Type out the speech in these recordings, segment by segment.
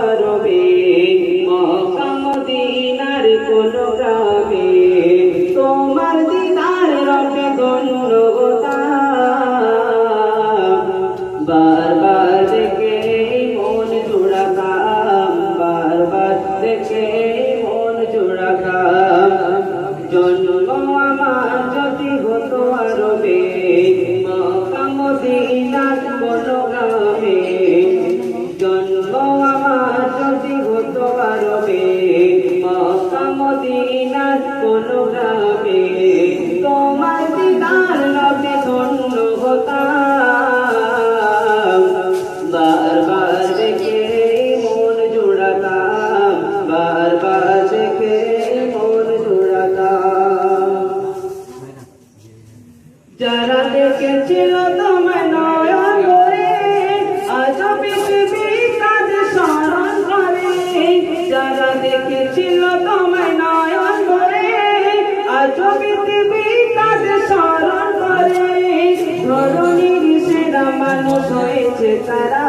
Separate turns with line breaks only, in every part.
আরবে মদিনার কোন গ্রামে তোমার দিদার রবে ধন্য বারবার দেখে মন জোড়াতাম বারবার দেখে মন জোড়াতাম জন্ম আমার যদি হতো আরবে মদিনার কোন গ্রামে দেখেছিল তোমায় নয়ন ভরে আজ পৃথিবী তাদের স্মরণ করে। যারা দেখেছিল তোমায় নয়ন ভরে আজ পৃথিবী তাদের স্মরণ করে। ধরণীর সেরা মানুষ তারা।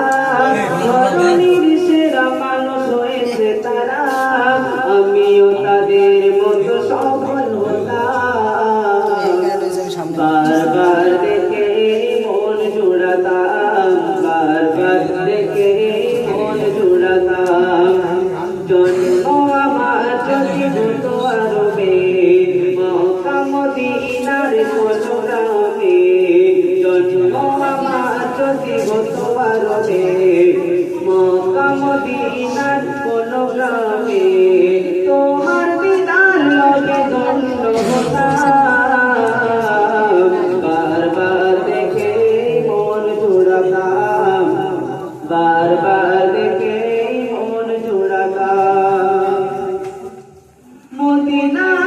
যদি হতো আরবে মদিনার কোন গ্রামে জন্ম আমার যদি হতো আরবে মদিনার কোন গ্রামে তোমার মদিনা